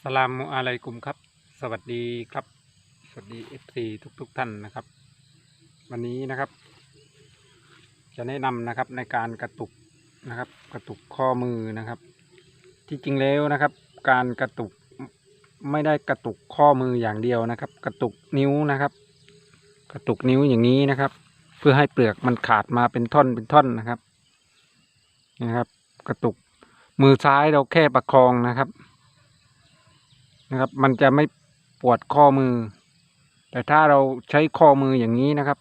สลามุอะลัยกุมครับ สวัสดีครับ สวัสดีเอฟซีทุกทุกๆท่านนะครับ วันนี้นะครับ จะแนะนำนะครับในการกระตุกนะครับ กระตุกข้อมือนะครับ ที่จริงแล้วนะครับ การกระตุกไม่ได้กระตุกข้อมืออย่างเดียวนะครับ กระตุกนิ้วนะครับ กระตุกนิ้วอย่างนี้นะครับ เพื่อให้เปลือกมันขาดมาเป็นท่อนเป็นท่อนนะครับนะครับ กระตุกมือซ้ายเราแค่ประคองนะครับ นะครับ มันจะไม่ปวดข้อมือ แต่ถ้าเราใช้ข้อมืออย่างนี้นะครับ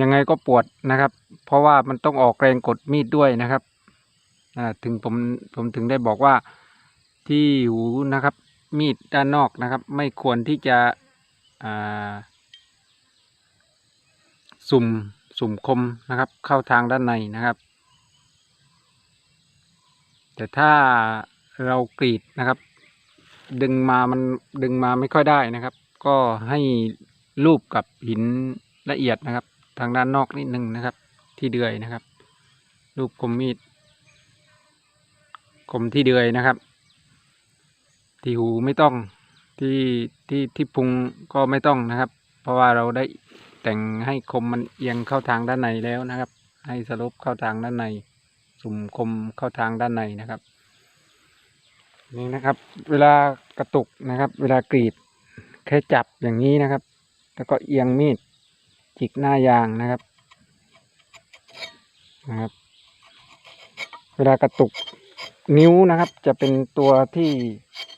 ยังไงก็ปวดนะครับ เพราะว่ามันต้องออกแรงกดมีดด้วยนะครับถึงผมผมถึงได้บอกว่าที่หูนะครับ มีดด้านนอกนะครับ ไม่ควรที่จะสุ่มสุ่มคมนะครับ เข้าทางด้านในนะครับ แต่ถ้าเรากรีดนะครับ ดึงมามันดึงมาไม่ค่อยได้นะครับ ก็ให้ลูบกับหินละเอียดนะครับ ทางด้านนอกนิดนึงนะครับ ที่เดือยนะครับลูบคมมีดคมที่เดือยนะครับ ที่หูไม่ต้องที่ที่ที่พุงก็ไม่ต้องนะครับ เพราะว่าเราได้แต่งให้คมมันเอียงเข้าทางด้านในแล้วนะครับ ให้สลบเข้าทางด้านใน สุ่มคมเข้าทางด้านในนะครับ นี่นะครับ เวลากระตุกนะครับ เวลากรีดแค่จับอย่างนี้นะครับ แล้วก็เอียงมีดจิกหน้ายางนะครับนะครับ เวลากระตุกนิ้วนะครับ จะเป็นตัวที่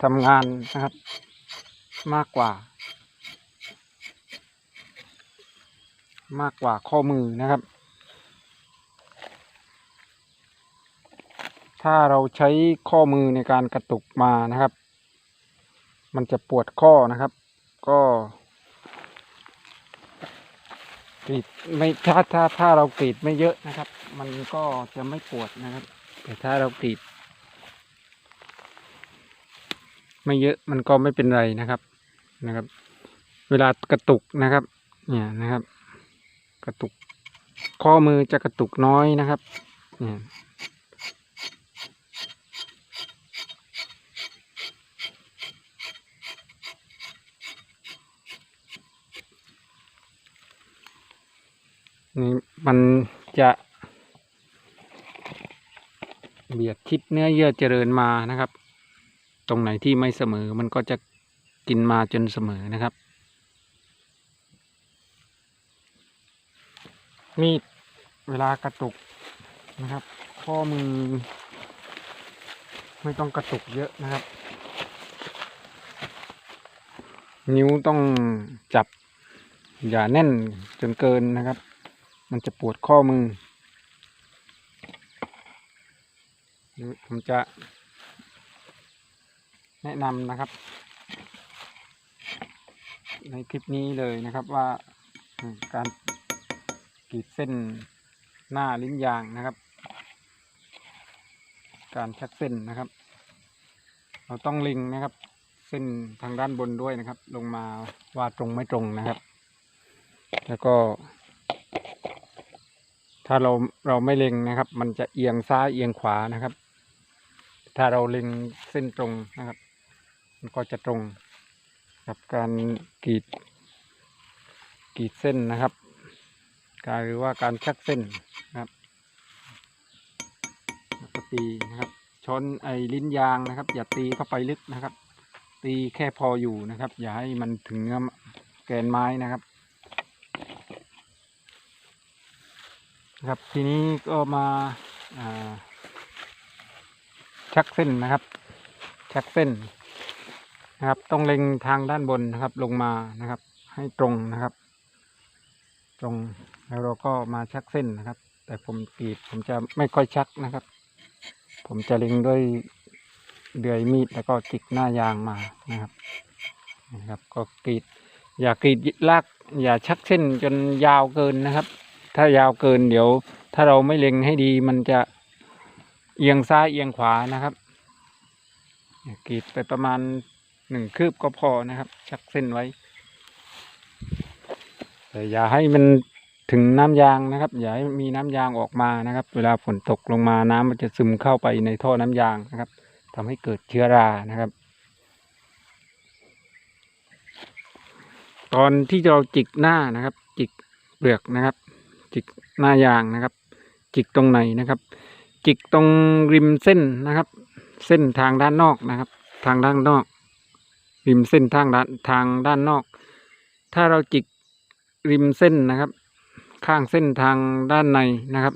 ทำงานนะครับ มากกว่า มากกว่าข้อมือนะครับ ถ้าเราใช้ข้อมือในการกระตุกมานะครับ มันจะปวดข้อนะครับ ก็กรีดไม่ถ้าถ้าถ้าเรากรีดไม่เยอะนะครับ มันก็จะไม่ปวดนะครับ แต่ถ้าเรากรีด ไม่เยอะมันก็ไม่เป็นไรนะครับนะครับ เวลากระตุกนะครับ เนี่ยนะครับ กระตุก ข้อมือจะกระตุกน้อยนะครับเนี่ย นี่มันจะเบียดชิดเนื้อเยื่อเจริญมานะครับ ตรงไหนที่ไม่เสมอมันก็จะกินมาจนเสมอนะครับ มีดเวลากระตุกนะครับ ข้อมือ ไม่ต้องกระตุกเยอะนะครับ นิ้วต้องจับอย่าแน่นจนเกินนะครับ มันจะปวดข้อมือ ผมจะแนะนำนะครับ ในคลิปนี้เลยนะครับว่าการกรีดเส้นหน้าลิ้นยางนะครับ การชักเส้นนะครับ เราต้องลิงนะครับ เส้นทางด้านบนด้วยนะครับ ลงมาว่าตรงไม่ตรงนะครับ แล้วก็ ถ้าเราเราไม่เล็งนะครับ มันจะเอียงซ้ายเอียงขวานะครับ ถ้าเราเล็งเส้นตรงนะครับ มันก็จะตรงกับการกรีดกรีดเส้นนะครับ การหรือว่าการชักเส้นนะครับก็ตีนะครับช้อนไอ้ลิ้นยางนะครับ อย่าตีเข้าไปลึกนะครับ ตีแค่พออยู่นะครับ อย่าให้มันถึงเนื้อแกนไม้นะครับ นะ ครับทีนี้ก็มาาชักเส้นนะครับ ชักเส้นนะครับ ต้องเล็งทางด้านบนนะครับ ลงมานะครับ ให้ตรงนะครับ ตรงแล้วเราก็มาชักเส้นนะครับ แต่ผมกรีดผมจะไม่ค่อยชักนะครับ ผมจะเล็งด้วยเดือยมีดแล้วก็จิกหน้ายางมานะครับนะครับ ก็กรีด อย่ากรีดลาก อย่าชักเส้นจนยาวเกินนะครับ ถ้ายาวเกินเดี๋ยว ถ้าเราไม่เล็งให้ดีมันจะเอียงซ้ายเอียงขวานะครับกรีดไปประมาณหนึ่งคืบก็พอนะครับ ชักเส้นไว้ แต่อย่าให้มันถึงน้ำยางนะครับ อย่าให้มีน้ำยางออกมานะครับ เวลาฝนตกลงมาน้ำมันจะซึมเข้าไปในท่อน้ำยางนะครับ ทำให้เกิดเชื้อรานะครับ ตอนที่เราจิกหน้านะครับ จิกเปลือกนะครับ จิกหน้ายางนะครับ จิกตรงไหนนะครับ จิกตรงริมเส้นนะครับ เส้นทางด้านนอกนะครับ ทางด้านนอก ริมเส้นทางด้านทางด้านนอก ถ้าเราจิกริมเส้นนะครับ ข้างเส้นทางด้านในนะครับ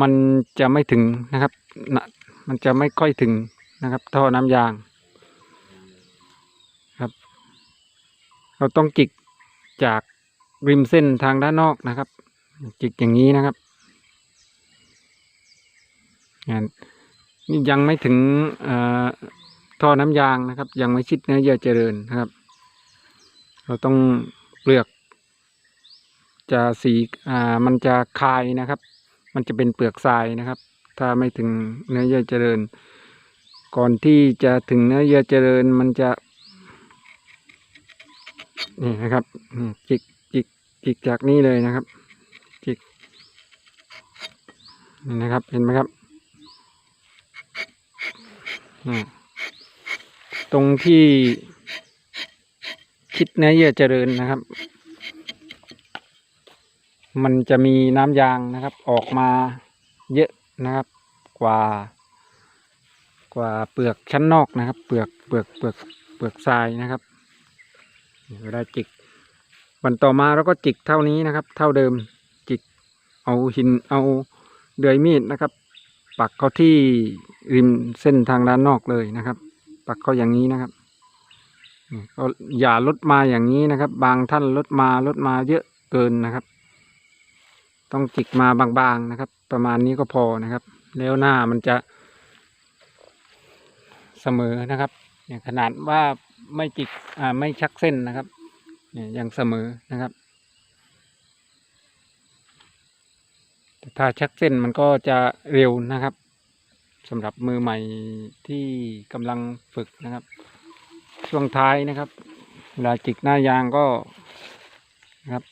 มันจะไม่ถึงนะครับมันจะไม่ค่อยถึงนะครับ ท่อน้ำยางครับ เราต้องจิกจากริมเส้นทางด้านนอกนะครับ จิกอย่างนี้นะครับนี่ยังไม่ถึงท่อน้ำยางนะครับ ยังไม่ชิดเนื้อเยื่อเจริญนะครับ เราต้องเปลือก จะสีมันจะคายนะครับ มันจะเป็นเปลือกทรายนะครับ ถ้าไม่ถึงเนื้อเยื่อเจริญ ก่อนที่จะถึงเนื้อเยื่อเจริญมันจะนี่นะครับจิกจิกจิกจากนี่เลยนะครับ จิก นี่นะครับ เห็นไหมครับ ตรงที่คิดเนื้อเยื่อเจริญนะครับ มันจะมีน้ำยางนะครับ ออกมาเยอะนะครับ กว่ากว่าเปลือกชั้นนอกนะครับ เปลือกเปลือกเปลือกเปลือกทรายนะครับเวลาจิกวันต่อมาเราก็จิกเท่านี้นะครับ เท่าเดิมจิกเอาหินเอา เดือยมีดนะครับ ปักเขาที่ริมเส้นทางด้านนอกเลยนะครับ ปักเขาอย่างนี้นะครับก็อย่าลดมาอย่างนี้นะครับ บางท่านลดมาลดมาเยอะเกินนะครับ ต้องจิกมาบางๆนะครับ ประมาณนี้ก็พอนะครับ แล้วหน้ามันจะเสมอนะครับเนี่ยขนาดว่าไม่จิกอ่าไม่ชักเส้นนะครับเนี่ยยังเสมอนะครับ แต่ถ้าชักเส้นมันก็จะเร็วนะครับสำหรับมือใหม่ที่กำลังฝึกนะครับ ช่วงท้ายนะครับเวลาจิกหน้ายางก็นะครับ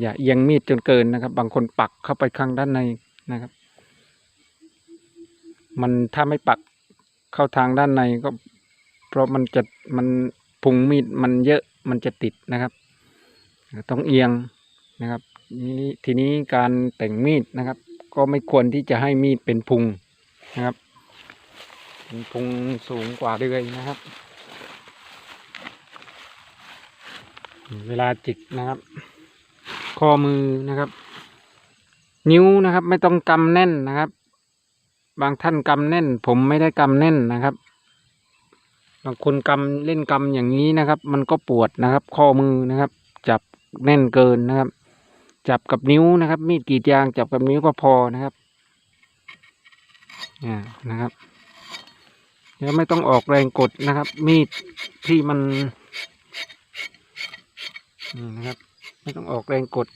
อย่าเอียงมีดจนเกินนะครับ บางคนปักเข้าไปข้างด้านในนะครับ มันถ้าไม่ปักเข้าทางด้านในก็ เพราะมันจะมันพุงมีดมันเยอะมันจะติดนะครับ ต้องเอียงนะครับ นี่ทีนี้การแต่งมีดนะครับ ก็ไม่ควรที่จะให้มีดเป็นพุงนะครับ เป็นพุงสูงกว่าเดือยนะครับ เวลาจิกนะครับ ข้อมือนะครับ นิ้วนะครับ ไม่ต้องกำแน่นนะครับ บางท่านกำแน่น ผมไม่ได้กำแน่นนะครับบางคนกำเล่นกำอย่างนี้นะครับ มันก็ปวดนะครับ ข้อมือนะครับ จับแน่นเกินนะครับ จับกับนิ้วนะครับ มีดกรีดยางจับกับนิ้วก็พอนะครับอ่านะครับแล้วไม่ต้องออกแรงกดนะครับ มีดที่มันนี่นะครับ ไม่ต้องออกแรงกด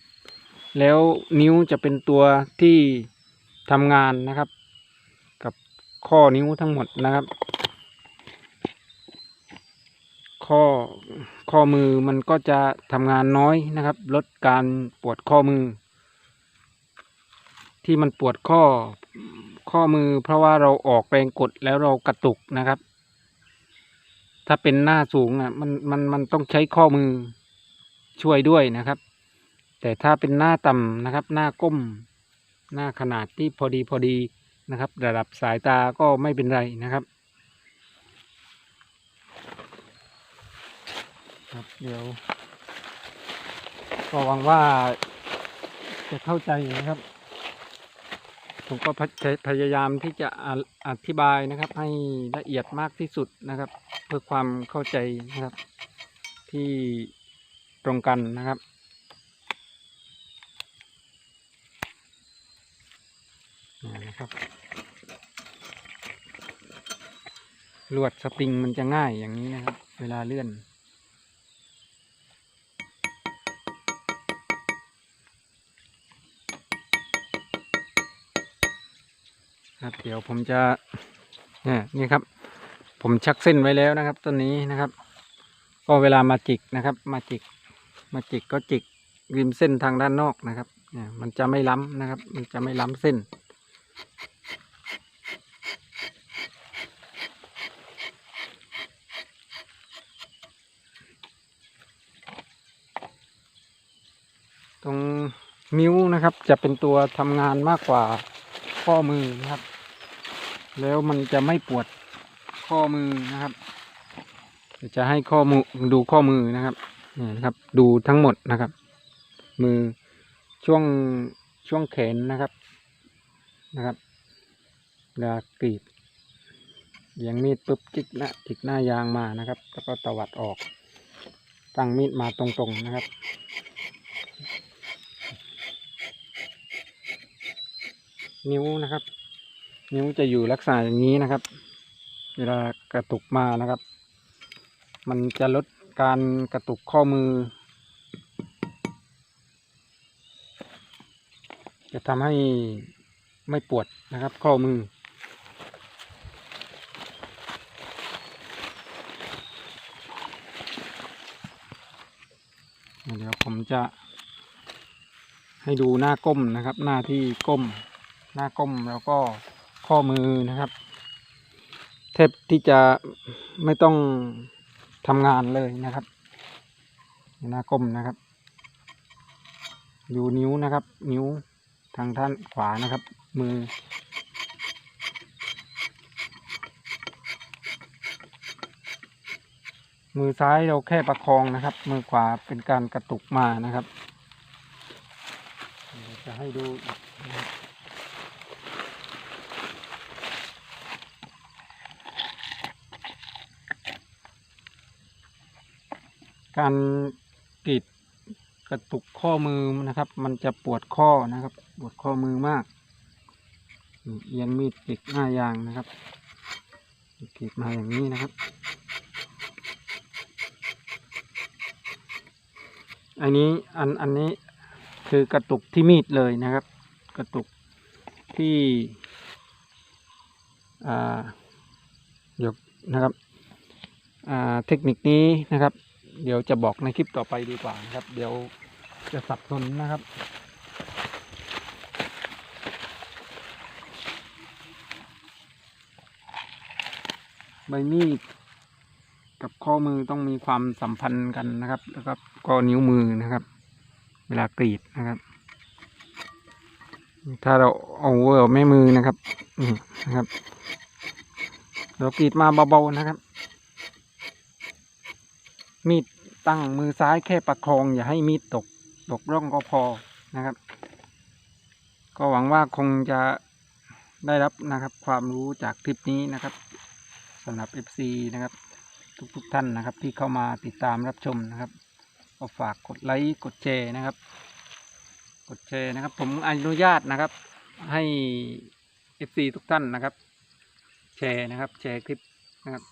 แล้วนิ้วจะเป็นตัวที่ทำงานนะครับ กับข้อนิ้วทั้งหมดนะครับ ข้อ ข้อมือมันก็จะทำงานน้อยนะครับ ลดการปวดข้อมือ ที่มันปวดข้อข้อมือ เพราะว่าเราออกแรงกดแล้วเรากระตุกนะครับ ถ้าเป็นหน้าสูงอะมันมันมันต้องใช้ข้อมือช่วยด้วยนะครับ แต่ถ้าเป็นหน้าต่ำนะครับ หน้าก้ม หน้าขนาดที่พอดีพอดีนะครับ ระดับสายตาก็ไม่เป็นไรนะครับ ครับเดี๋ยว ก็หวังว่าจะเข้าใจนะครับ ผมก็พยายามที่จะออธิบายนะครับ ให้ละเอียดมากที่สุดนะครับ เพื่อความเข้าใจนะครับ ที่ตรงกันนะครับนี่นะครับลวดสปริงมันจะง่ายอย่างนี้นะครับ เวลาเลื่อน ครับเดี๋ยวผมจะเนี่ยนี่ครับ ผมชักเส้นไว้แล้วนะครับต้นนี้นะครับ ก็เวลามาจิกนะครับ มาจิก มาจิกก็จิกริมเส้นทางด้านนอกนะครับเนี่ยมันจะไม่ล้ำนะครับ มันจะไม่ล้ำเส้นนรงนิ้วนะครับจะเป็นตัวทำงานมากกว่าข้อมือนะครับ แล้วมันจะไม่ปวดข้อมือนะครับจะให้ข้อมือดูข้อมือนะครับนี่นะครับ ดูทั้งหมดนะครับ มือช่วงช่วงแขนนะครับนะครับเวลากรีดเอียงมีดปุ๊บจิกหน้าจิกหน้ายางมานะครับ แล้วก็ตวัดออก ตั้งมีดมาตรงๆนะครับ นิ้วนะครับ นิ้วจะอยู่ลักษณะอย่างนี้นะครับ เวลากระตุกมานะครับ มันจะลดการกระตุกข้อมือ จะทำให้ไม่ปวดนะครับ ข้อมือ เดี๋ยวผมจะให้ดูหน้าก้มนะครับ หน้าที่ก้ม หน้าก้มแล้วก็ ข้อมือนะครับแทบที่จะไม่ต้องทำงานเลยนะครับหน้าก้มนะครับ อยู่นิ้วนะครับ นิ้วทางด้านขวานะครับ มือ มือซ้ายเราแค่ประคองนะครับ มือขวาเป็นการกระตุกมานะครับจะให้ดูอีกนะครับ การกรีดกระตุกข้อมือนะครับ มันจะปวดข้อนะครับ ปวดข้อมือมากเอียงมีดกรีดหน้ายางนะครับกรีดมาอย่างนี้นะครับอันนี้อันอันนี้คือกระตุกที่มีดเลยนะครับ กระตุกที่อ่าเดี๋ยวนะครับอ่าเทคนิคนี้นะครับ เดี๋ยวจะบอกในคลิปต่อไปดีกว่านะครับ เดี๋ยวจะสับสนนะครับใบมีดกับข้อมือต้องมีความสัมพันธ์กันนะครับแล้วก็ก็นิ้วมือนะครับ เวลากรีดนะครับ ถ้าเราเอาเวอร์แม่มือนะครับนี่นะครับ เรากรีดมาเบาๆนะครับ มีดตั้งมือซ้ายแค่ประคอง อย่าให้มีดตกตกร่องก็พอนะครับ ก็หวังว่าคงจะได้รับนะครับ ความรู้จากคลิปนี้นะครับสำหรับ FC นะครับ ทุกๆทท่านนะครับ ที่เข้ามาติดตามรับชมนะครับก็ฝากกดไลค์กดแชร์นะครับ กดแชร์นะครับ ผมอนุญาตนะครับ ให้ FC ทุกท่านนะครับ แชร์นะครับ แชร์คลิปนะครับ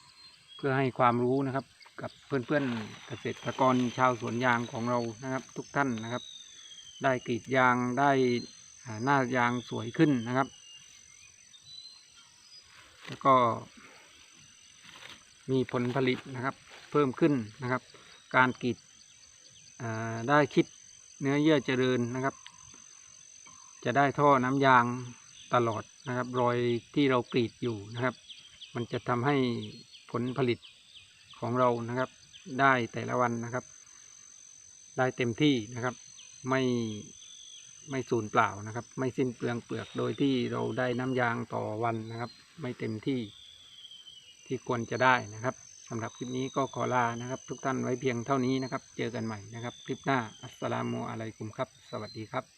เพื่อให้ความรู้นะครับ กับเพื่อนๆเกษตรกรชาวสวนยางของเรานะครับ ทุกท่านนะครับ ได้กรีดยางได้อ่าหน้ายางสวยขึ้นนะครับ แล้วก็มีผลผลิตนะครับเพิ่มขึ้นนะครับ การกรีดได้คิดเนื้อเยื่อเจริญนะครับ จะได้ท่อน้ำยางตลอดนะครับ รอยที่เรากรีดอยู่นะครับ มันจะทำให้ผลผลิต ของเรานะครับ ได้แต่ละวันนะครับ ได้เต็มที่นะครับ ไม่ไม่สูญเปล่านะครับ ไม่สิ้นเปลืองเปลือกโดยที่เราได้น้ำยางต่อวันนะครับ ไม่เต็มที่ที่ควรจะได้นะครับสำหรับคลิปนี้ก็ขอลานะครับ ทุกท่านไว้เพียงเท่านี้นะครับ เจอกันใหม่นะครับ คลิปหน้าอัสสลามุอะลัยกุมครับ สวัสดีครับ